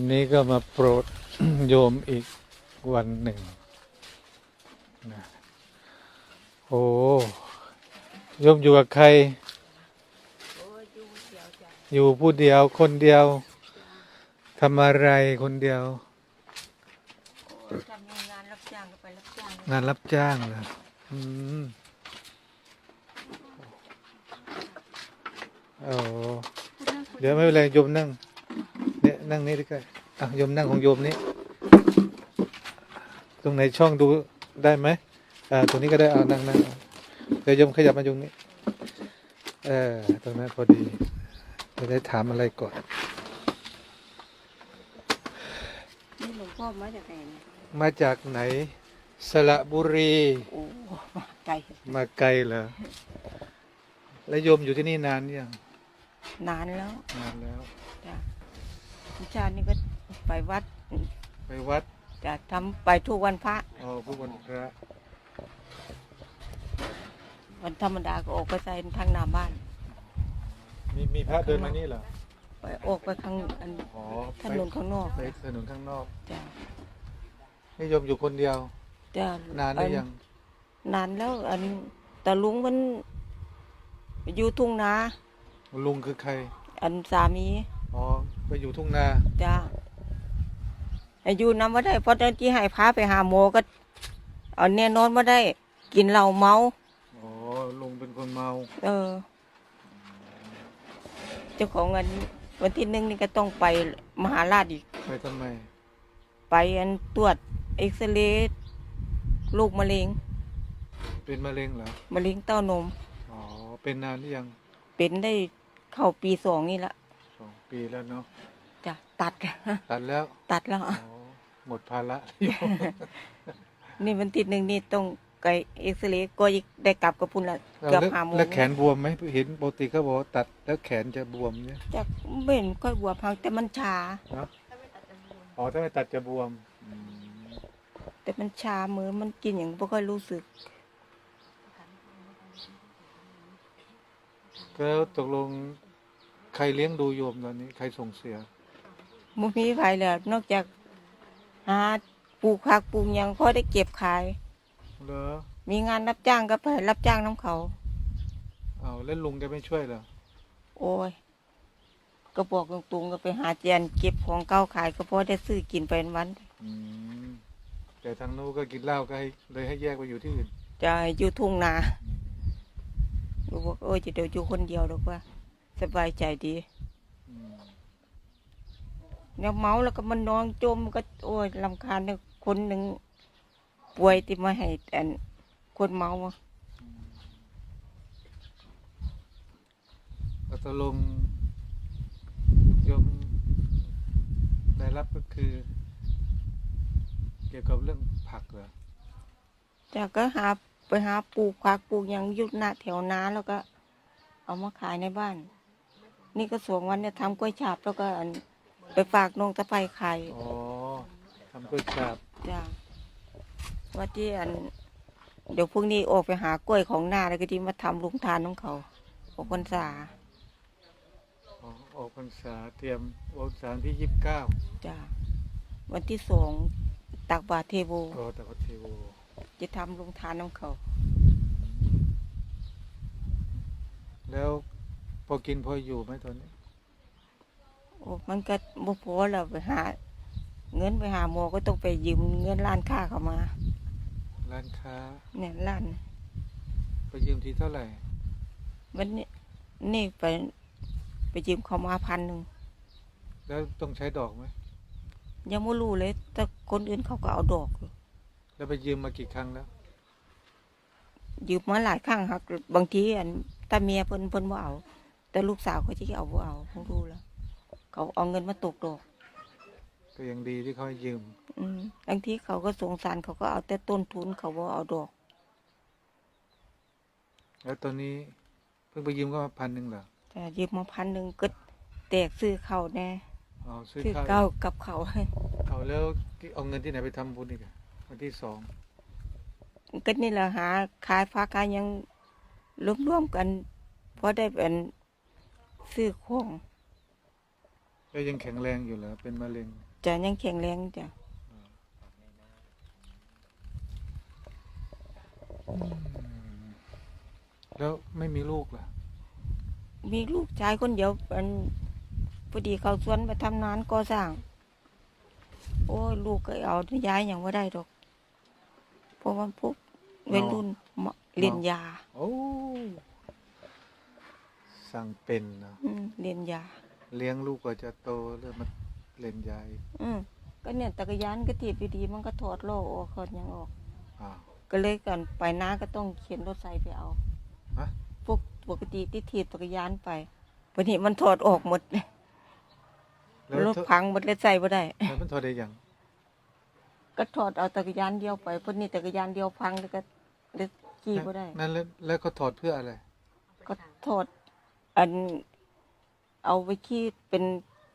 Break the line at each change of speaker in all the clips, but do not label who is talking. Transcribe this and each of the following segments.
วันนี้ก็มาโปรดโยมอีกวันหนึ่งนะโอ้โยมอยู่กับใคร อยู่ผู้เดียวคนเดียวทำอะไรคนเดียว
ทำงานรับจ้างก็ไปรับจ้าง
งานรับจ้างเหรออืมโอ้เดี๋ยวไม่เป็นไรโยมนั่งเนี่ยนั่งนี่ดีกว่าอะโยมนั่งของโยมนี้ตรงไหนช่องดูได้ไหมอ่าตรงนี้ก็ได้เอานั่งนั่งเดี๋ยวโยมขยับมาตรงนี้เออตรงนั้นพอดีจะได้ถามอะไรก่อน
นี่หลวงพ่อมาจากไหนเนี่ย
มาจากไหนสระบุรี
โอ้ไกล
มาไกลเหรอแล้วโยมอยู่ที่นี่นานยัง
นานแล้ว
นานแล้ว
จ้ะ วิชาตินี่ก็ไปวัด
ไปวัด
จะทำไปทุกวันพระ
อ๋อผู้วันพระ
วันธรรมดาก็ออกไปใส่ทางหน้าบ้าน
มีมีพระเดินมานี่เหรอ
ไปออกไปข้างอัน
อ๋อ
ถนนข้างนอก
ไปถนนข้างนอก
จ้ะ
นี่โยมอยู่คนเดียว
จ้ะ
นานหรือยัง
นานแล้วอันตาลุงมันอยู่ทุ่งนา
ลุงคือใคร
อันสามี
อ๋อไปอยู่ทุ่งนา
จ้ะอายุนำมาได้เพราะตอนที่ให้พาไปหาหมอก็เอาแน่นอนมาได้ กินเหล้าเมา
อ๋อลุงเป็นคนเมา
เออ เจ้าของเงินวันที่หนึ่งนี่ก็ต้องไปมหาราชอีก
ไปทำไม
ไปอันตรวจเอ็กซเรย์ลูกมะเร็ง
เป็นมะเร็งเหรอ
มะเร็งเต้านม
อ๋อ เป็นนานหรือยัง
เป็นได้เข้าปีสองนี่ละ
สองปีแล้วเนาะ
จ้ะตัด
ตัดแล้ว
ตัดแล้ว
อ๋อหมดภาระอยู่
นี่วันที่หนึ่งนี่ต้องไปเอ็กซเรย์ก็อีกได้กลับกับพุ่นละ
แล้ว
เกือบ
แล้ว
หาโมง
แล้วแขนบวมไหมเห็นปกติเขาบอกว่าตัดแล้วแขนจะบวมเนี่ย
จากไม่เห็นค่อยบวมพังแต่มันชา
เนาะอ๋อถ้าไม่ตัดจะบวมอืม
แต่มันชามือมันกินอย่างไม่ค่อยรู้สึก
ก็แล้วตกลง ใครเลี้ยงดูโยมตอนนี้ ใครส่งเสีย
มุมีไผแล้วนอกจากหาปลูกผักปลูกหยังพอได้เก็บขาย
เหรอ
มีงานรับจ้างก็ไปรับจ้างน้ำเขา
เอาแล้วลุงแกไม่ช่วยเหรอ
โอ้ยก็บอกตรงๆก็ไปหาเจนเก็บของเก่าขายก็พอได้ซื้อกินไปวัน
อืมแต่ทางนู้นก็กินเหล้าก็ให้เลยให้แยกไปอยู่ที่อื่น
จะอยู่ทุ่งนาลูกบอกโอ้ยจะเดี๋ยวอยู่คนเดียวหรอกว่า สบายใจดี
อืม
เนี่ยเมาแล้วก็มันนอนจมก็โอ้ยลำคาญเนี่ยคนหนึ่งป่วยที่มาให้อันคนเมาอะ
แล้วตกลงโยมได้รับก็คือ เกี่ยวกับเรื่องผักเหรอ
จากก็หาไปหาปลูกผักปลูกหยังอยุดหน้าแถวนาแล้วก็ เอามาขายในบ้าน นี่ก็สวงวันเนี่ยทำกล้วยฉาบแล้วก็อันไปฝากนงตะไคร้ขาย
อ๋อทำกล้วยฉาบ
จ้าว่าที่อัน เดี๋ยวพรุ่งนี้ออกไปหากล้วยของหน้าแล้วก็ที่มาทำลุงทานของเขาออกพรรษา
อ๋อออกพรรษาเตรียมออกพรรษาที่ยี่สิบเก้า
จ้าวันที่สองตักบาตรเทโว
ก็แต่ก็เทโว
จะทำลุงทานของเขา
แล้ว พอกินพออยู่ไหมตอนนี้
โอ้มันก็บ่พอแล้วไปหา เงินไปหาหมอก็ต้องไปยืมเงินร้านค้าเขามา
ร้านค้า
เนี่ยร้าน
ไปยืมทีเท่าไหร่
วันนี้นี่ไปไปยืมเขามาพันหนึ่ง
แล้วต้องใช้ดอกไหม
ยังไม่รู้เลย แต่คนอื่นเขาก็เอาดอกอยู่
แล้วไปยืมมากี่ครั้งแล้ว
ยืมมาหลายครั้งครับบางทีอันถ้าเมียเพิ่นเพิ่นบ่เอา แต่ลูกสาวเขาจะเอาบ่เอาผมรู้แล้ว เขาเอาเงินมาตกดอก
ก็ยังดีที่เขาให้ยืม
อืมบางทีเขาก็สงสารเขาก็เอาแต่ต้นทุนเขาบ่เอาดอก
แล้วตอนนี้เพิ่งไปยืมก็มาพันหนึ่งเหรอ
แต่ยืมมาพันหนึ่งก็แตกซื้อเขาวแน่
อ๋อซื้อ
ซื้อ
ข้าว
เก้าวกับเขาว
เอาแล้วที่เอาเงินที่ไหนไปทำบุญอีกอะวันที่สอง
ก็นี่แหละหาขายฟ้าขายหยังรวมๆกันพอได้เป็น ซื้อของ
แล้วยังแข็งแรงอยู่เหรอเป็นมะเร็ง
จะยังแข็งแรงจ้ะ
แล้วไม่มีลูกเหรอ
มีลูกชายคนเดียวอันพอดีเขาสวนไปทำงานก่อสร้าง โอ้ยลูกก็เอาย้ายอย่างว่าได้ดอกเพราะว่าพวกวัยรุ่นมาเรียนยา
โอ้ สั่งเป็นเนอะ
อืมเรียนยา
เลี้ยงลูกกว่าจะโตเริ่มมาเล่นยาย
อืมก็เนี่ยจักรยานก็ถีบดีๆมันก็ถอดโล่ออกถอดหยังออก
อ้าว
ก็เลยก่อนไปน้าก็ต้องเข็นรถไซค์ไปเอา
ฮะ
พวกปกติที่ถีบจักรยานไปวันนี้มันถอดออกหมดเลย
แล้ว
รถ
เธอ
พังหมดเลยใส่บ่ได้
แล้วมันทอได้ยัง
ก็ถอดเอาจักรยานเดียวไปเพราะนี่จักรยานเดียวพังแล้วก็เลยขี่บ่ได้
นั่นแล้วแล้วเขาถอดเพื่ออะไร
ก็ถอด อันเอาไปขี่เป็น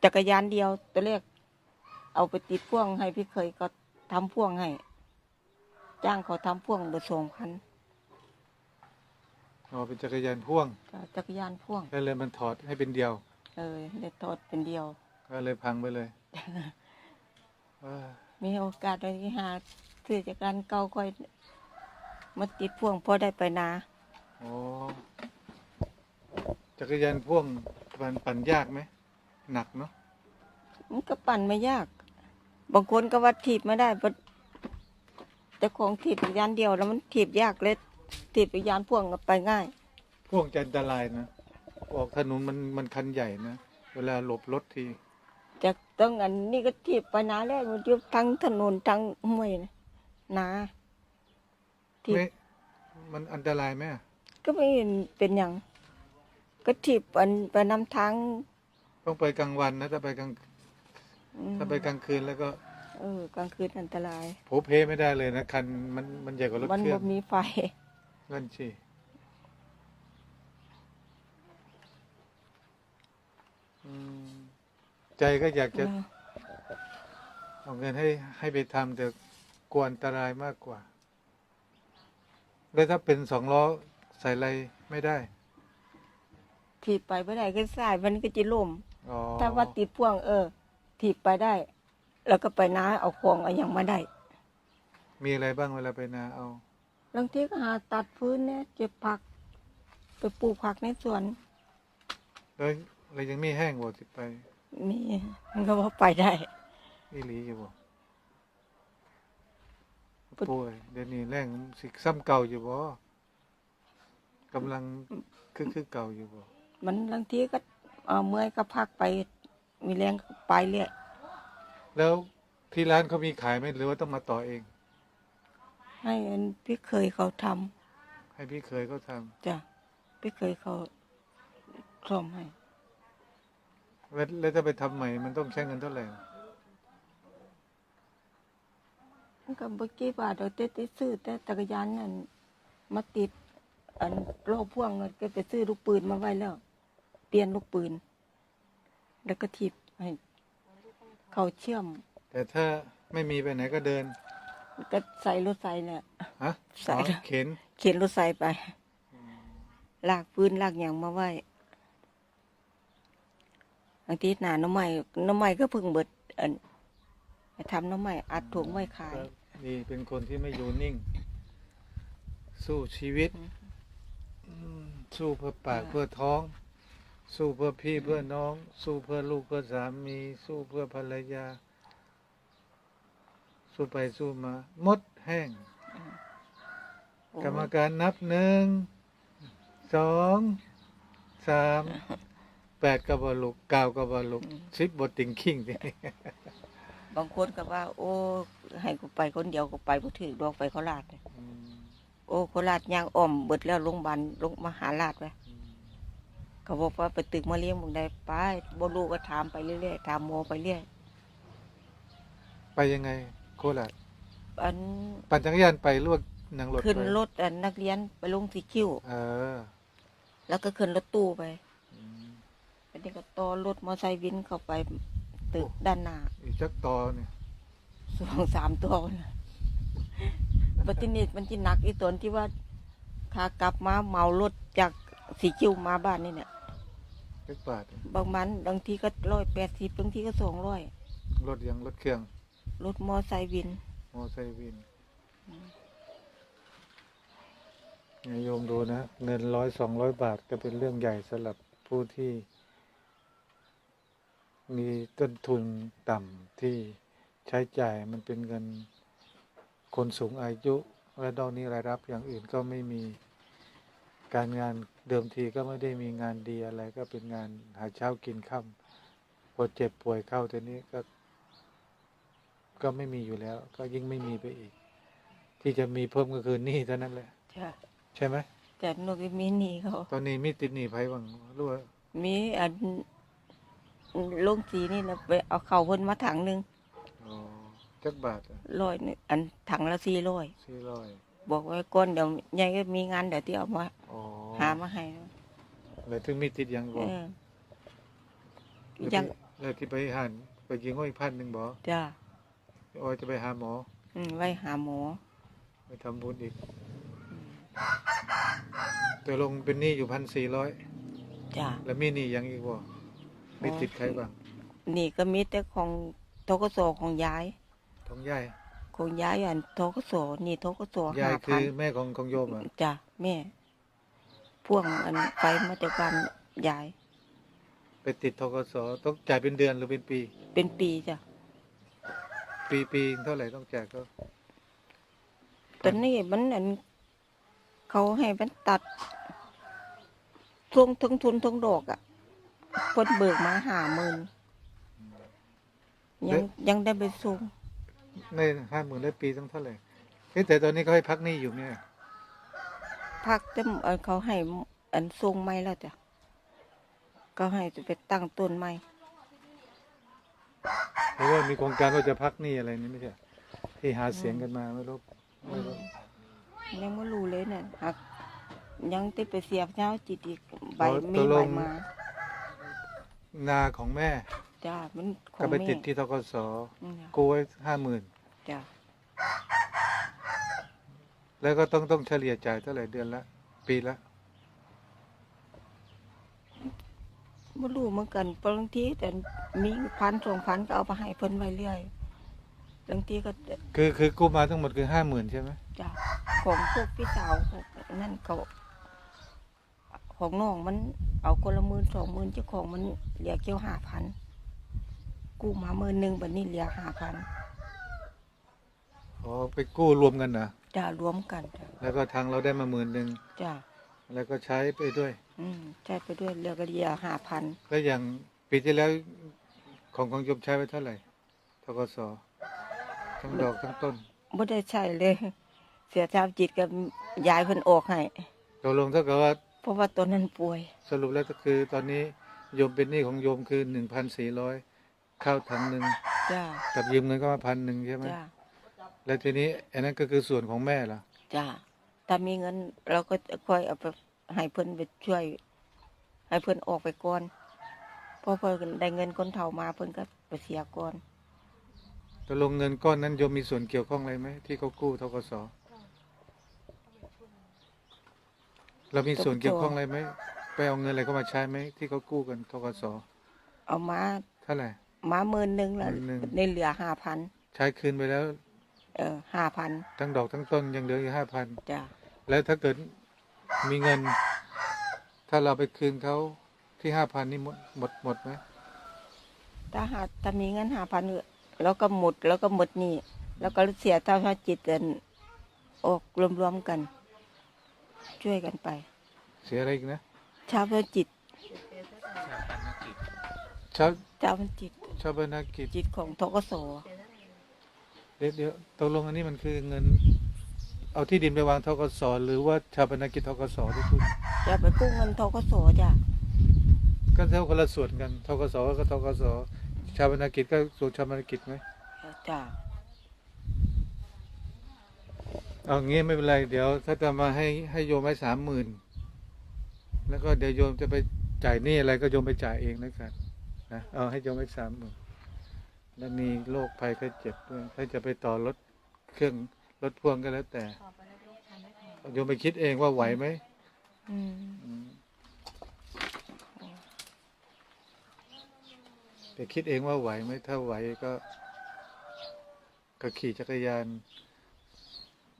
จักรยานเดียวตัวแรกเอาไปติดพ่วงให้พี่เคยก็ทำพ่วงให้ จ้างเขาทำพ่วงเบอร์สองพัน
อ๋อเป็นจักรยานพ่วง
จักรยานพ่วง
แล้วเลยมันถอดให้เป็นเดียว
เออได้ถอดเป็นเดียว
ก็เลยพังไปเลยเออ
มีโอกาสได้หาซื้อจากการเก่าค่อยมาติดพ่วงพอได้ไปนา
โอ้ จักรยานพ่วงปั่นปั่นยากไหมหนักเนาะ
มันก็ปั่นไม่ยาก บางคนก็ว่าถีบไม่ได้เพราะแต่ของถีบจักรยานเดียวแล้วมันถีบยากเลยถีบจักรยานพ่วงก็ไปง่าย
พ่วงจะอันตรายนะออกถนนมันมันคันใหญ่นะเวลาหลบรถที
จะต้องอันนี้ก็ถีบไปนาแล้วมันอยู่ทั้งถนนทั้งห้วยนะนาถีบ
ไม่มันอันตรายไหมอะ
ก็ไม่เห็นเป็นอย่าง ก็ถีบอันไปนำทาง
ต้องไปกลางวันนะถ้าไปกลาง
อืม
ถ้าไปกลางคืนแล้วก็
เออกลางคืนอันตราย
โผเพไม่ได้เลยนะคันมันมันใหญ่กว่ารถ
มัน
เครื่
บ่
อง
มีไฟ
นั่นสิอืมใจก็อยากจะเอาเงินให้ให้ไปทำแต่กลัวอันตรายมากกว่า แล้วถ้าเป็นสองล้อใส่อะไรไม่ได้
ถีบไปไม่ได้ก็สายมันก็จะล่ม
อ๋อ
ถ้าว่าติดพ่วงเออ ถีบไปได้ แล้วก็ไปน้าเอาของเอาอย่างมาได้
มีอะไรบ้างเวลาไปนาเอา
บางทีก็หาตัดพื้นเนี่ยเก็บผัก ไปปลูกผักในสวน
แล้วอะไรยังไม่แห้งบ่สิไป
มีมันก็ว่าไปได้
อีหลีอยู่บ่
ปุ๊บ
ป่วยเดี๋ยวนี้แรงสิซ้ำเก่าอยู่บ่กำลังคือคือเก่าอยู่บ่
มันบางทีก็เอาเมื่อยก็พักไป มีแรงก็ไปเรื่อย
แล้วที่ร้านเขามีขายไหมหรือว่าต้องมาต่อเอง
ให้อันพี่เคยเขาทำ
ให้พี่เคยเขาทำ
จ้ะพี่เคยเขาซ่อมให้
แล้วแล้วถ้าไปทำใหม่มันต้องใช้เงินเท่าไหร่
มันก็บ่กี่บาทเราแต่แต่ซื้อแต่จักรยานนั่นมาติด อันโลพ่วงนั่นก็ไปซื้อลูกปืนมาไว้แล้วเปลี่ยนลูกปืน แล้วก็ถีบให้เขาเชื่อม
แต่ถ้าไม่มีไปไหนก็เดิน
ก็ใส่รถไฟเนี่ย
ฮะ
ใส่
อ๋อเข็น
เข็นรถไฟไปลากปืนลากอย่างมาไว้บางทีหนาน้ำใหม่น้ำใหม่ก็เพิ่งเบิดอันไปทำน้ำใหม่อัดถุงไว้ขาย
ก็ดีเป็นคนที่ไม่อยู่นิ่ง สู้ชีวิตอืมสู้เพื่อปากเพื่อท้อง สู้เพื่อพี่เพื่อน้อง สู้เพื่อลูกเพื่อสามี สู้เพื่อภรรยา สู้ไปสู้มา มดแห้ง กรรมการนับหนึ่งสองสามแปดกระบอลุกเก้ากระบอลุกสิบบทติงคิงทีนี้
บางคนก็ว่า โอ้ให้กูไปคนเดียวกูไปกูถือดอกไปโคราชเลย
อืม
โอ้โคราชย่างอ้อมเบิดแล้วโรงพยาบาลลงมหาราชไป
อืม
เขาบอกว่าไปตึกมาเลี้ยงมึงได้ไปบ่รู้ก็ถามไปเรื่อยๆถามหมอไปเรื่อย
ไปยังไงโคราช
อัน
ปั่นจักรยานไปลวกนางรถ
ขึ้น
ไป
รถอันนักเรียนไปลงสีคิ้ว
เออ
แล้วก็ขึ้นรถตู้ไป
อืม
อันนี้ก็ต่อรถมอไซค์วินเข้าไปตึกด้านหน้า
อีกจักตอเนี่ย
สองสามตัวนะบัดทีนี้มันที่หนักอีตนที่ว่าขากลับมาเมารถจากสีคิ้วมาบ้านนี่เนี่ย
จักบาทเนี่ย
บางมันบางทีก็ร้อยแปดสิบบางทีก็สองร้อย
งรถยังรถเครื่อง
รถมอไซค์วิน
มอไซค์วินเนี่ยโยมดูนะ เงินร้อยสองร้อยบาทก็เป็นเรื่องใหญ่สำหรับผู้ที่ มีต้นทุนต่ำที่ใช้จ่ายมันเป็นเงินคนสูงอายุ และดอกนี้รายรับอย่างอื่นก็ไม่มีการงาน เดิมทีก็ไม่ได้มีงานดีอะไรก็เป็นงานหาเช้ากินค่ำพอเจ็บป่วยเข้าทีนี้ก็ ก็ไม่มีอยู่แล้ว ก็ยิ่งไม่มีไปอีก ที่จะมีเพิ่มก็คือหนี้เท่านั้นแหละ
จ้ะ
ใช่ไหม
แต่หนูก็มีหนี้เขา
ตอนนี้มีติดหนี้ไผบ้างรู้ว่า
มีอันลงสีนี่นะไปเอาเข่าเพิ่นมาถังหนึ่ง
อ๋อจักบาท
ร้อยหนึ่งอันถังละสี่ร้อย
สี่ร้อย
บอกไว้ก่อนเดี๋ยว ยายก็มีงานเดี๋ยวที่เอามา
อ๋อ
หามาให้
เลยถึงมีติดหยัง
เอ
บ่
อ
แล้ว
ยัง
ที่แล้วที่ไปหันไปยิงห้อยพันหนึ่งบ่
จ้า
ออยจะไปหาหมอ
อืมไว้หาหมอ
ไปทำบุญอีก แต่ลงเป็นหนี้อยู่พันสี่ร้อย
จ้า
แล้วมีหนี้หยังอีกบ่มีติดใครบ้าง
นี่ก็มีแต่ของทกศของยาย
ท้องยาย
ของยายอันทกศนี่ทกศ
ยา
ห้าย
คื
พัน
อแม่ของของโยมอะ
จ้าแม่ พ่วงอันไปมาจากบ้านยาย
ไปติดทกสต้องจ่ายเป็นเดือนหรือเป็นปี
เป็นปีจ้ะ
ปีปีเท่าไหร่ต้องจ่ายก็
ตอนนี้มันอันเขาให้มันตัดทุงทั้งทุนทั้งดอกอะ่ะเพิ่นเบิกมาหาหมื่นยังยังได้ไปส่ง
ในห้าหมื่นได้ปีต้องเท่าไหร่เอ๊ะแต่ตอนนี้เขาให้พักหนี้อยู่เนี่ย
พักจะเอ่อเขาให้อันส่งไม่แล้วจ้ะก็ให้จะไปตั้งต้นใหม่
เพราะว่ามีโครงการว่าจะพักหนี้อะไรนี่ไม่ใช่ที่หาเสียงกันมาไม่รู้ไม่รู้
ยังไม่รู้เลยเนี่ยหักยังติดไปเสียบเช้าจิตอีกใบมี
ตก
ใบ
ลง
มา
นาของแม่
จ้ามันขอ
ก็
ง
ไป
แม่
ติดที่ทกส
อืมจ้ะ
กู้ไว้ห้าหมื่น
จ้า
แล้วก็ต้องต้องเฉลี่ยจ่ายเท่าไหร่เดือนละ ปีละ
ไม่รู้เหมือนกันบางทีแต่มีพันสองพันก็เอาไปให้เพิ่นไว้เรื่อยบางทีก็
คือคือกู้มาทั้งหมดคือห้าหมื่นใช่ไหม
จ้ะของพวกพี่สาวพวกนั่นเขาของน้องมันเอาคนละหมื่นสองหมื่นเจ้าของมันเหลือเกี่ยวห้าพันกู้มาหมื่นหนึ่งบัดนี้เหลือห้าพัน
อ๋อไปกู้รวมกันนะ
จ้ารวมกันจ้ะ
แล้วก็ทางเราได้มาหมื่นหนึ่ง
จ้ะ
แล้วก็ใช้ไปด้วย
อืมใช้ไปด้วยเหลือก็เหลือห้าพัน
แล้วอย่างปีที่แล้วของของโยมใช้ไปเท่าไหร่ทกสทั้งดอกทั้งต้น
ไม่ได้ใช้เลย เสียชาวจิตกับยายเพิ่นออกให้
ตกลงเท่ากับว่า
เพราะว่าตอนนั้นป่วย
สรุปแล้วก็คือตอนนี้โยมเป็นหนี้ของโยมคือหนึ่งพันสี่ร้อยข้าวถังหนึ่ง
จ้า
กับยืมเงินก็มาพันหนึ่งใช่ไหม
จ้า
แล้วทีนี้อันนั้นก็คือส่วนของแม่ล่ะ
จ้าถ้ามีเงินเราก็จะค่อยเอาไปให้เพิ่นไปช่วย ให้เพิ่นออกไปก่อนพอเพิ่นได้เงินคนเฒ่ามาเพิ่นก็ไปเสียก่อน
ตกลงเงินก้อนนั้นโยมมีส่วนเกี่ยวข้องอะไรไหมที่เขากู้ทกสเรามีส่วนเกี่ยวข้องอะไรไหมไปเอาเงินอะไรเข้ามาใช้ไหมที่เขากู้กันทกส
เอามา
เท่าไหร่
มาหมื่นหนึ่งแล้ว
หมื่นหนึ่ง
ในเหลือห้าพัน
ใช้คืนไปแล้ว
เออห้าพัน
ทั้งดอกทั้งต้นยังเหลืออยู่ห้าพัน
จ้า
แล้วถ้าเกิดมีเงิน ถ้าเราไปคืนเขาที่ห้าพันนี่หมดหมดหมดไหม
ถ้าหาถ้ามีเงินห้าพันแล้วก็หมดแล้วก็หมดหนี่ แล้วก็เสียเท่าจิตกันออกรวมๆกัน ช่วยกันไป
เสียอะไรอีกนะ
ชาวพระจิต
ชาว
เจ้าพันจิต
ชาวบรรณกิจ
จิตของทกศ
เดี๋ยวเดี๋ยวตกลงอันนี้มันคือเงิน เอาที่ดินไปวางทกสหรือว่าชาวบรรณกิจทกสที่พูด
อย่าไปกู้เงินทกศจ้ะ
ก็เท่าคนละส่วนกันทกสก็ทกสชาวบรรณกิจก็ส่วนชาวบรรณกิจไหม
จ้ะ
เอางี้ไม่เป็นไร เดี๋ยว ถ้าจะมาให้ให้โยมไว้สามหมื่นแล้วก็เดี๋ยวโยมจะไปจ่ายหนี้อะไรก็โยมไปจ่ายเองแล้วกันนะเอาให้โยมไว้สามหมื่น แล้วมีโรคภัยไข้เจ็บด้วยถ้าจะไปต่อรถเครื่องรถพ่วงก็แล้วแต่โยมไปคิดเองว่าไหวไหม
อืม
อืมแต่คิดเองว่าไหวไหมถ้าไหวก็ ก็ขี่จักรยาน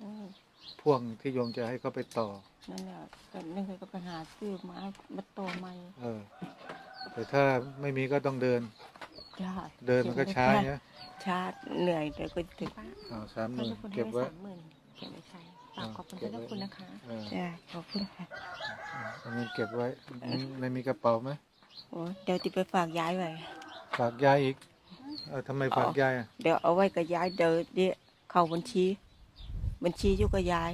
อืม
พ่วงที่โยมจะให้เขาไปต่อ
นั่นแหละก็นึกก็ไปหาซื้อมามาต่อใหม่
เออ แต่ถ้าไม่มีก็ต้องเดิน
จ้า
เดินมันก็ช้าเนี่ย
ช้าเหนื่อยแต่ก็ถึง
อ้าวสามห
ท่าน
มื่น
เจ้าคุณให้
เก็บ
ไว้
ไว้
สามหมื่นเก็บไว้ใช้ฝากขอบคุณท่านเจ้าคุณนะคะ
เออ
จ้าขอบคุณค่ะ
อันนี้เก็บไว้ในมีกระเป๋าไหม
โอ้เดี๋ยวติไปฝากยายไว้
ฝากยายอีกเออทำไมฝากยายอะ
เดี๋ยวเอาไว้กับยายเดี๋ยวเดี๋ยวเข้าบัญชี บัญชีอยู่กับยาย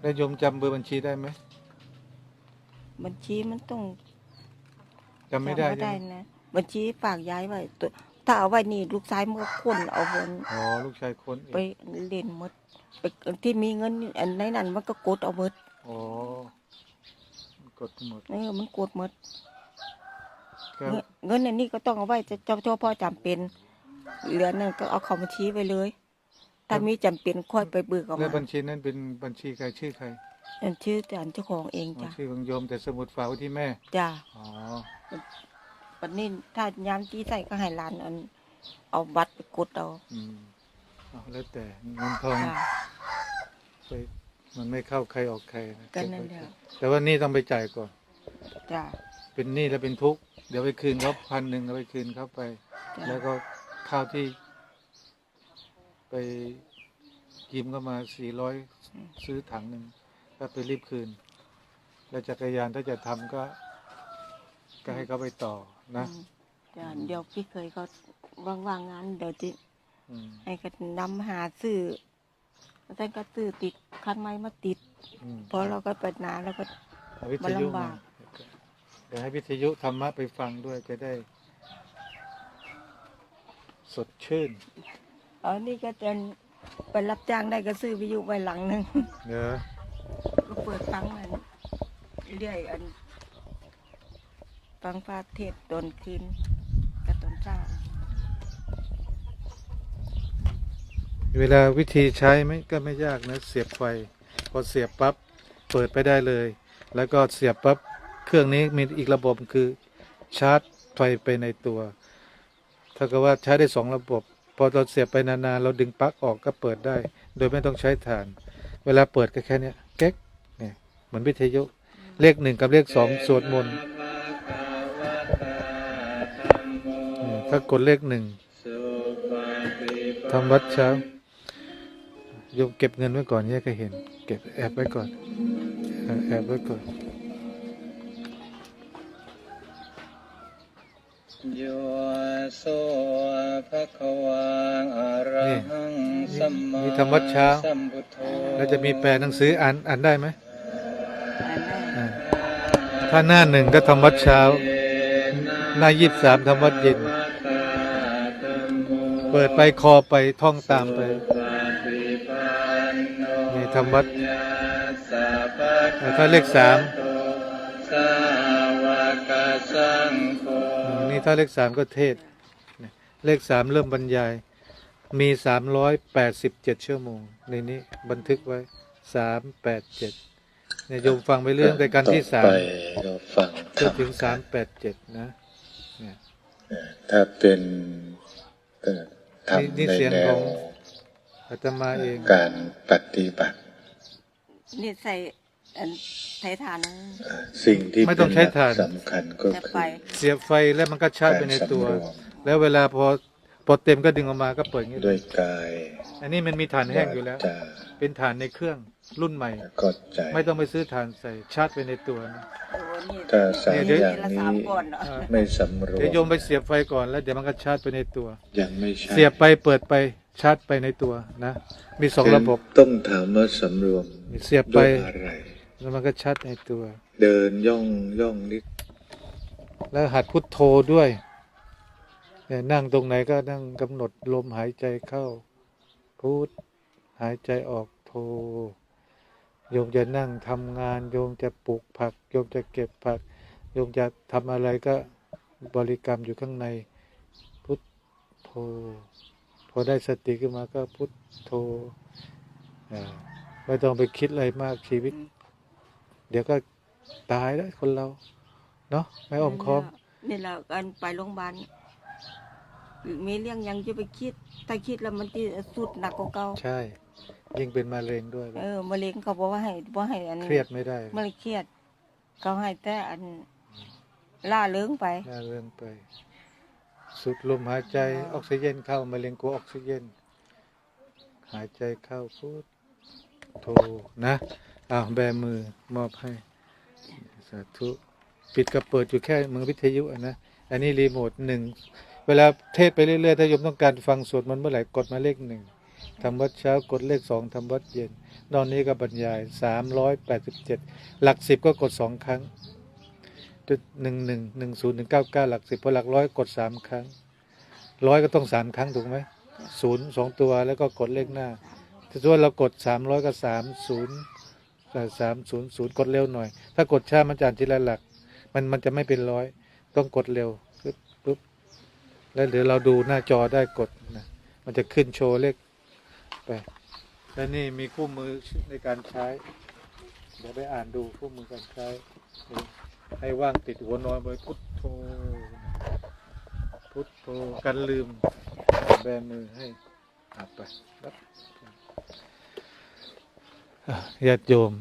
แล้วโยมจำเบอร์บัญชีได้ไหม
บัญชีมันต้อง
จำไม่ได้
จำ
ใช่
ได้
ไหม
นะ บัญชีฝากย้ายไว้ตัวถ้าเอาไว้นี่ลูกชายมันก็คนเอาบน
อ๋อลูกชายคนอีก
ไปเล่นหมดไปที่มีเงินอันในนั้นมันก็กดเอาหมด
อ๋อกดหมด
เออมันกดหมด
ก็
เงินเงินอันนี้ก็ต้องเอาไว้จะเจ้าพ่อจำเป็นเหลือนั่นก็เอาเข้าบัญชีไว้เลย ถ้ามีจำเป็นค่อยไปเบิกออก
แล้ว
มา
บัญชีนั้นเป็นบัญชีใครชื่อใคร
อันชื่อแต่อันเจ้าของเอง
อ๋อ
จ้ะ
ชื่อของโยมแต่สมุดฝากไว้ที่แม่
จ้ะ
อ๋อ
วันนี้ถ้ายามที่ใส่ก็ให้หลานอันเอาบัตรไปกดเอา
อืมเอาแล้วแต่เงินทอง
จ้ะ
ไปมันไม่เข้าใครออกใครนะ
ก็นั่นแหละ
แต่ว่านี่ต้องไปจ่ายก่อน
จ้ะ
เป็นหนี้แล้วเป็นทุกข์เดี๋ยวไปคืนเขาพันหนึ่งแล้วไปคืนเขาไป
จ้ะ
แล้วก็ข้าวที่ ไปยืมเข้ามาสี่ร้อยซื้อถังหนึ่งก็ไปรีบคืน แล้วจักรยานถ้าจะทำก็ ก็ให้เขาไปต่อ นะ
อืมจ้ะเดี๋ยวพี่เคยเขาว่างๆงานเดี๋ยวจะ
อืม
ให้กันนำหาซื้อแล้วท่านก็ซื้อติดคันไม้มาติด
อืม
เพราะเราก็เปิดนานแล้วก็
เอาวิทยุ
มันลำ
มา
บาก
เดี๋ยวให้วิทยุธรรมะไปฟังด้วยจะได้ สดชื่น
เออนี่ก็จะไปรับจ้างได้ก็ซื้อวิทยุไว้หลังหนึ่ง
เด้อ
ก็เปิดฟังอันเรื่อยอัน ฟังพระเทศตอนคืนกับตอนเช้า
เวลาวิธีใช้ไม่ก็ไม่ยากนะ เสียบไฟ พอเสียบปั๊บเปิดไปได้เลย แล้วก็เสียบปั๊บเครื่องนี้มีอีกระบบคือชาร์จไฟไปในตัวเท่ากับว่าใช้ได้สองระบบ พอเราเสียบไปนานๆเราดึงปลั๊กออกก็เปิดได้ โดยไม่ต้องใช้ถ่าน เวลาเปิดก็แค่นี้ยแก๊กเนี่ยเหมือนวิทยุเลขหนึ่งกับเลขสองสวดมนต์ เนี่ยถ้ากดเลขหนึ่งทำวัดเช้าโยมเก็บเงินไว้ก่อนเนี่ยก็เห็น เก็บแอบไว้ก่อนเออแอบไว้ก่อน
โยโสภะคะวังอะระหังสัมมา
นี่ทำวัดเช้า
สัมพุทโธ
แล้วจะมีแปลหนังสืออ่านอ่านได้ไหม
อันนั้น
อ่าถ้าหน้าหนึ่งก็ทำวัดเช้า หน้ายี่สามทำวัดเย็น เปิดไปคอไปท่องตามไปนี่ทำวัดถ้าเลขสามนี่ถ้าเลขสามก็เทศ เลขสามเริ่มบรรยาย มีสามร้อยแปดสิบเจ็ดชั่วโมง ในนี้บันทึกไว้สามแปดเจ็ดเนี่ยโยมฟังไปเรื่องแต่การที่สาม
ฟัง
จนถึงสามแปดเจ็ดนะเนี่ย
ถ้าเป็น
นี่
ทำ
นี่
ใน
เสียง
แน
ขอ
ว
งอาตมาเอง
การปฏิบัติ
นี่ใส่อันไทยฐานนั้น
เอ่อสิ่งที่
ไม่ต้องใช้ถ่าน
สำคัญก็
จะ
คื
ไป
อ
เสียบไฟแล้วมันก็ชาร์จไปในตัว
การสำรวม
แล้วเวลาพอ พอเต็มก็ดึงออกมาก็เปิดอย่างนี้
ด้วยกาย
อันนี้มันมีฐานแห้งอยู่แล้ว
วาจา
เป็นฐานในเครื่องรุ่นใหม่
แล้วก็ใจ
ไม่ต้องไปซื้อฐานใส่ชาร์จไปในตัวนะ
โอ้นี่
ถ้าใส่
เดี๋ยว
อย่าง
ละ
นี้
สามก่อนเหรอ
อ่า
ไม่สำรว
เดี๋ยวโยม
ม
ไปเสียบไฟก่อนแล้วเดี๋ยวมันก็ชาร์จไปในตัว
ยังไม่ใช่
เสียบไปเปิดไปชาร์จไปในตัวนะ มีสองระบบ
ต้องถามว่าสำรวม
เสียบไป
ด้วยอะไร
แล้วมันก็ชาร์จในตัว
เดินย่องย่องนิด
แล้วหัดพุทโธด้วย เนี่ยนั่งตรงไหนก็นั่งกำหนดลมหายใจเข้า พุทหายใจออกโธโยมจะนั่งทำงาน โยมจะปลูกผัก โยมจะเก็บผัก โยมจะทำอะไรก็บริกรรมอยู่ข้างใน พุทโธพอได้สติขึ้นมาก็พุทโธไม่ต้องไปคิดอะไรมากชีวิต เดี๋ยวก็ตายแล้วคนเรา เนาะไม่อมคอม
นี่แหละกันไปโรงพยาบาล มีเรื่องหยังจะไปคิด ถ้าคิดแล้วมันที่สุดหนักกว่าเก่า
ใช่ ยิ่งเป็นมะเร็งด้วย
เออมะเร็งเขาบอกว่าให้บ่ให้อัน
เครียดไม่ได้
มะเร็งเครียด เขาให้แต่อันล่าเริงไป
น่าเรื่องไป สุดลมหายใจออกซิเจนเข้ามะเร็งกลัวออกซิเจนหายใจเข้าพุทโทนะอ้าวแบมือมอบให้ สาธุ ปิดกับเปิดอยู่แค่มือวิทยุอะนะ อันนี้รีโมทหนึ่ง เวลาเทศไปเรื่อยๆ ถ้าโยมต้องการฟังสวดมันเมื่อไหร่กดมาเลขหนึ่งทำวัดเช้ากดเลขสองทำวัดเย็น นอนนี้ก็บรรยายสามร้อยแปดสิบเจ็ดหลักสิบก็กดสองครั้งจุดหนึ่งหนึ่งหนึ่งศูนย์หนึ่งเก้าเก้าหลักสิบพอหลักร้อยกดสามครั้งร้อยก็ต้องสามครั้งถูกไหมศูนย์สองตัวแล้วก็กดเลขหน้าถ้าสมมติเรากดสามร้อยก็สามศูนย์สามศูนย์ศูนย์กดเร็วหน่อย ถ้ากดช้ามันจะอ่านทีละหลัก มันมันจะไม่เป็นร้อยต้องกดเร็ว แล้วเดี๋ยวเราดูหน้าจอได้กดนะมันจะขึ้นโชว์เลขไปแล้วนี่มีคู่มือในการใช้ เดี๋ยวไปอ่านดูคู่มือการใช้ ให้ว่างติดหัวนอนไว้พุทโธพุทโธกันลืมแบมือให้อับไปรับญาติโยม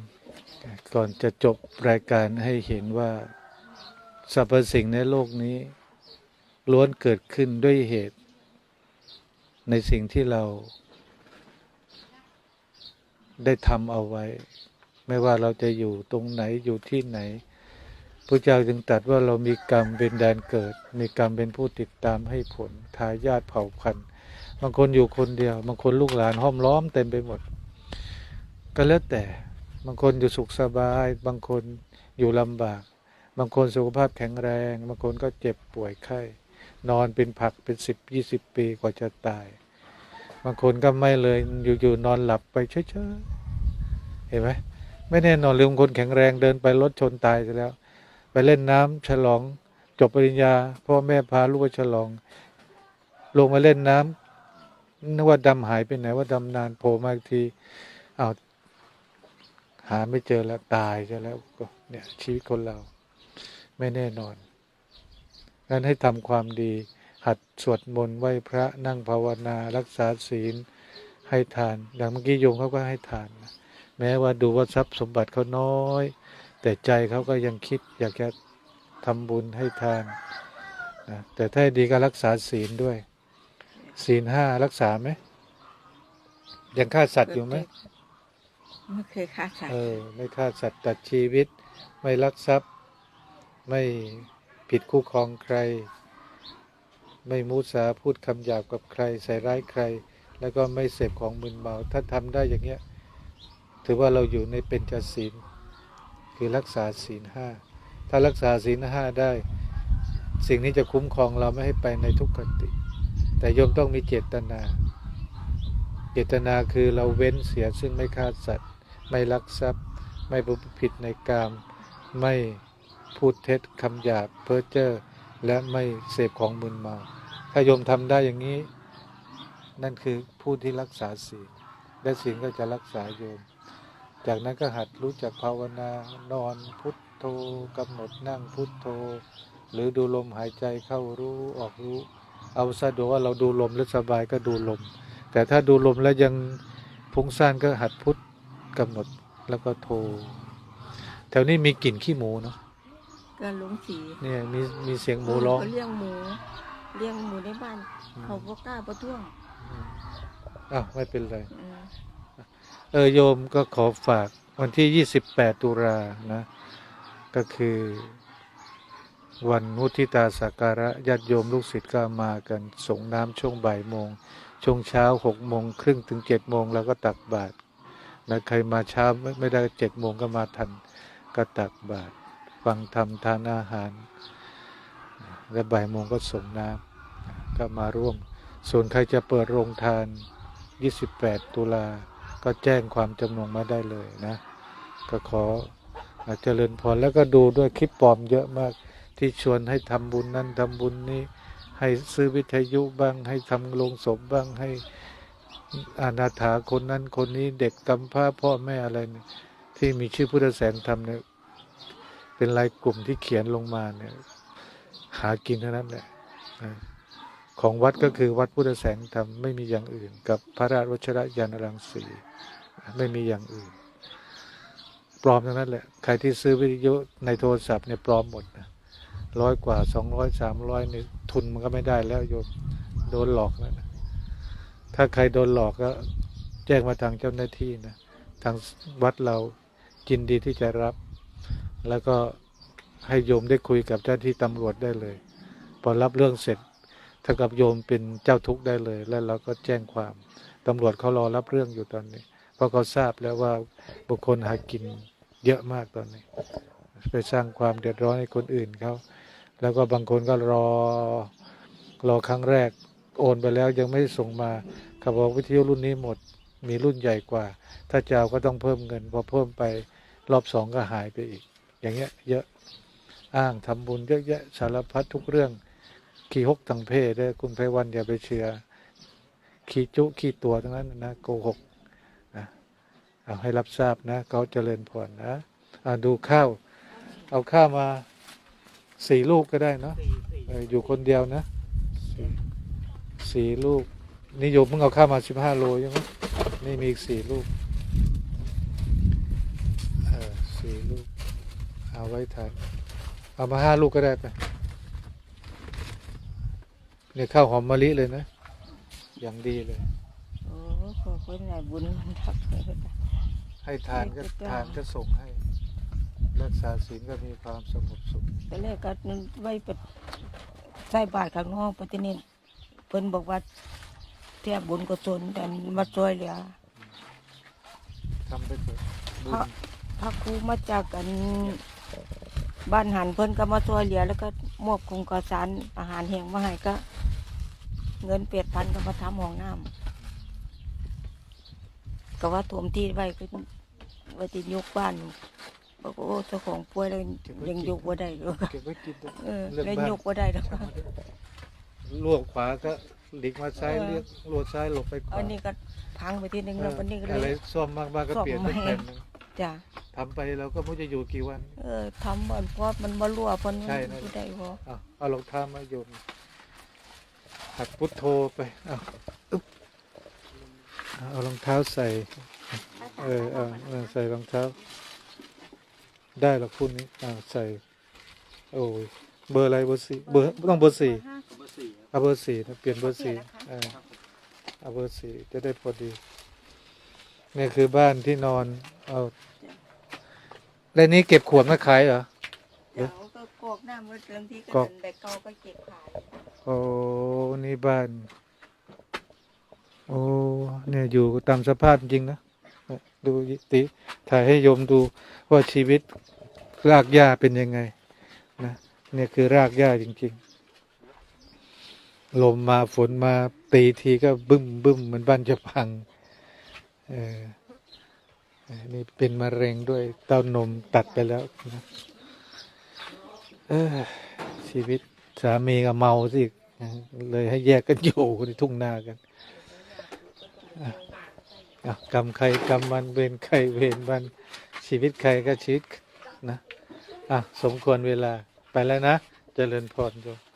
ก่อนจะจบรายการให้เห็นว่า สรรพสิ่งในโลกนี้ ล้วนเกิดขึ้นด้วยเหตุ ในสิ่งที่เรา ได้ทำเอาไว้ ไม่ว่าเราจะอยู่ตรงไหนอยู่ที่ไหนพระเจ้าจึงตรัสว่าเรามีกรรมเป็นแดนเกิด มีกรรมเป็นผู้ติดตามให้ผลทายาทเผ่าพันธุ์บางคนอยู่คนเดียว บางคนลูกหลานห้อมล้อมเต็มไปหมด ก็แล้วแต่บางคนอยู่สุขสบาย บางคนอยู่ลำบาก บางคนสุขภาพแข็งแรง บางคนก็เจ็บป่วยไข้ นอนเป็นผักเป็นสิบยี่สิบปีกว่าจะตาย บางคนก็ไม่เลยอยู่ๆนอนหลับไปเฉยๆเห็นไหมไม่แน่นอนลยบางคนแข็งแรงเดินไปรถชนตายไปแล้ว ไปเล่นน้ำฉลองจบปริญญาพ่อแม่พาลูกไปฉลอง ลงมาเล่นน้ำนึกว่าดำหายไปไหนว่าดำนานโผล่มาอีกทีอ้าวหาไม่เจอแล้วตายใช่แล้วก็เนี่ยชีวิตคนเรา ไม่แน่นอน งั้นให้ทำความดี หัดสวดมนต์ไหว้พระนั่งภาวนารักษาศีลให้ทาน อย่างเมื่อกี้โยมเขาก็ให้ทานนะแม้ว่าดูว่าทรัพย์สมบัติเขาน้อย แต่ใจเขาก็ยังคิดอยากจะทำบุญให้ทานนะแต่ถ้าให้ดีก็รักษาศีลด้วย ศีลห้ารักษาไหมยังฆ่าสัตว์อยู่ไหม
ไม่เคยฆ่าสัต
เอ
ว์
อไม่ฆ่าสัตว์ตัดชีวิต ไม่ลักทรัพย์ไม่ ผิดคู่ครองใคร ไม่มุสาพูดคำหยาบกับใคร ใส่ร้ายใคร แล้วก็ไม่เสพของมึนเมา ถ้าทำได้อย่างเงี้ย ถือว่าเราอยู่ในเป็นจศีลคือรักษาศีลห้า ถ้ารักษาศีลห้าได้ สิ่งนี้จะคุ้มครองเราไม่ให้ไปในทุกขติ แต่โยมต้องมีเจตนา เจตนาคือเราเว้นเสียซึ่งไม่ฆ่าสัตว์ ไม่ลักทรัพย์ ไม่ประพฤติผิดในกาม ไม่ พูดเท็จคำหยาบเพ้อเจ้อและไม่เสพของมึนเมา ถ้าโยมทำได้อย่างนี้ นั่นคือผู้ที่รักษาศีลและศีลก็จะรักษาโยม จากนั้นก็หัดรู้จักภาวนานอนพุทโธกำหนดนั่งพุทโธ หรือดูลมหายใจเข้ารู้ออกรู้ เอาสะดวกว่าเราดูลมแล้วสบายก็ดูลม แต่ถ้าดูลมแล้วยังพุ่งซ่านก็หัดพุทกำหนดแล้วก็โท แถวนี้มีกลิ่นขี้หมูเนาะ
ก็หลงสี
เนี่ยมีมีเสียงหมูร้อง
เขาเลี้ยงหมูเลี้ยงหมูในบ้าน เขาบ่กล้าประท้วง
อ้าวไม่เป็นไร
อืม
เออโยมก็ขอฝากวันที่ 28 ตุลานะ ก็คือ วันมุทิตาสักการะญาติโยมลูกศิษย์ก็มากันส่งน้ำช่วงบ่ายโมง ช่วงเช้าหกโมงครึ่งถึงเจ็ดโมงเราก็ตักบาตรนะใครมาเช้าไม่ไม่ได้เจ็ดโมงก็มาทันก็ตักบาตร ฟังธรรมทานอาหาร และบ่ายโมงก็ส่งน้ำก็มาร่วม ส่วนใครจะเปิดโรงทาน 28 ตุลา ก็แจ้งความจำนงมาได้เลยนะ ก็ขอเจริญพรแล้วก็ดูด้วยคลิปปลอมเยอะมากที่ชวนให้ทำบุญนั้นทำบุญนี้ ให้ซื้อวิทยุบ้าง ให้ทำโรงศพบ้างให้อานาถาคนนั้นคนนี้เด็กกำพร้าพ่อแม่อะไรนี่ที่มีชื่อพุทธแสงธรรมเนี่ย เป็นรายกลุ่มที่เขียนลงมาเนี่ย หากินเท่านั้นแหละนะของวัดก็คือวัดพุทธแสงธรรมไม่มีอย่างอื่น กับพระราชวชรยานรังสีไม่มีอย่างอื่น ปลอมทั้งนั้นแหละ ใครที่ซื้อวิทยุในโทรศัพท์เนี่ยปลอมหมดนะร้อยกว่าสองร้อยสามร้อยนี่ทุนมันก็ไม่ได้แล้วโยมโดนหลอกแล้วนะถ้าใครโดนหลอกก็แจ้งมาทางเจ้าหน้าที่นะทางวัดเรายินดีที่จะรับ แล้วก็ให้โยมได้คุยกับเจ้าที่ตำรวจได้เลย พอรับเรื่องเสร็จถ้ากับโยมเป็นเจ้าทุกข์ได้เลย แล้วเราก็แจ้งความตำรวจเขารอรับเรื่องอยู่ตอนนี้ เพราะเขาทราบแล้วว่าบุคคลหากินเยอะมากตอนนี้ ไปสร้างความเดือดร้อนให้คนอื่นเขาแล้วก็บางคนก็รอรอครั้งแรกโอนไปแล้วยังไม่ส่งมาเขาบอกวิทยุรุ่นนี้หมดมีรุ่นใหญ่กว่า ถ้าเจะเอาก็ต้องเพิ่มเงินพอเพิ่มไปรอบสองก็หายไปอีก อย่างเงี้ยเยอะอ้างทำบุญเยอะแยะสารพัดทุกเรื่องขี้หกทางเพศด้วยคุณไพวันอย่าไปเชื่อขี้จุขี้ตัวทั้งนั้นนะโกหกนะเอาให้รับทราบนะเขาเจริญพรนะดูข้าว เอาข้าวมาสี่ลูกก็ได้เนาะอยู่คนเดียวนะสี่ลูกนี่โยมเพิ่งเอาข้าวมาสิบห้าโลใช่ไหมนี่มีอีกสี่ลูกเออสี่ลูก เอาไว้ทานเอามาห้าลูกก็ได้ไป เนี่ยข้าวหอมมะลิเลยนะ อย่างดีเลย
โอ้ขอบคุณนายบุญมันทักเลย
ให้ทานก็
ให้พระเจ้า
ทานก็ส่งให้ รักษาศีลก็มีความสงบสุข
ตอนแรกก็ไว้ไปใส่บาตรข้างนอกปฏิเนตเพิ่นบอกว่าเทียบบุญกุศลแต่มาช่วยเหลือ
ทำไปเถอะบุ
พระ
ญ
พระครูมาจากกัน บ้านหันเพิ่นก็มาช่วยเหลือแล้วก็มอบคุงกอสารอาหารแห้งมาให้ก็ เงินเปียดพันก็มาทำห้องน้ำก็ว่าถมที่ไว้ก็ว่าจะยกบ้านบอกว่าโอ้เจ้าของป่วยแล้วยังยกว่าได้หรอก
เก็บไว้กินเถอะ
เออ
เรื่อง
แล้ว
บ้าน
ยกว่าได้หรอก
ลวกขวาก็หลีกมาซ้าย
เออ
เลี้ยงลวกซ้ายหลบไปขวา
อันนี้ก็พังไปทีนึง
เอ
แล้ว
อ
วันนี้ก็
อะไร
เลย
ซ่อมมากๆก็
ซ่อม
เปลี่ยน
ใหม่
เป็นแผ่นหนึง
จ้ะ
ทำไปเราก็ไม่รู้จะอยู่กี่วัน
เออทำเหมือนเพราะมันมารั่วเพราะมัน
ใช่นะ
อยู่ได้พอ
เอาเอารองเท้ามาโยนหัดพุทโธไปเอาอึ๊บเอาเอารองเท้าใส่ เออเอาเออใส่รองเท้า ได้หรอกพรุ่งนี้อ่าใส่ โอ้ยเบอร์อะไรเบอร์สี่เบอร์ต้องเบอร์สี่เอาเบอร์สี่นะเปลี่ยนเบอร์สี่เออเอาเบอร์สี่จะได้พอดีนี่คือบ้านที่นอน เอา แล้วนี้เก็บขวดมาขายเหรอ
เดี๋ยวก็กรอกน้ำไว้เติมที่
กร
ก็
อก
เป็นแบบเก่าก็เก็บขาย
โอ้นี่บ้าน โอ้เนี่ยอยู่ตามสภาพจริงนะเนี่ยดูติถ่ายให้โยมดูว่าชีวิตรากหญ้าเป็นยังไงนะเนี่ยคือรากหญ้าจริง ๆ ลมมาฝนมาตีทีก็บึ้มบึ้มเหมือนบ้านจะพัง เออเออ นี่เป็นมะเร็งด้วยเต้านมตัดไปแล้วนะเออชีวิตสามีก็เมาสิเลยให้แยกกันอยู่ในทุ่งนากันกรรมใครกรรมมันเวรใครเวรมันชีวิตใครก็ชีวิตนะอะสมควรเวลาไปแล้วนะ เจริญพรโยม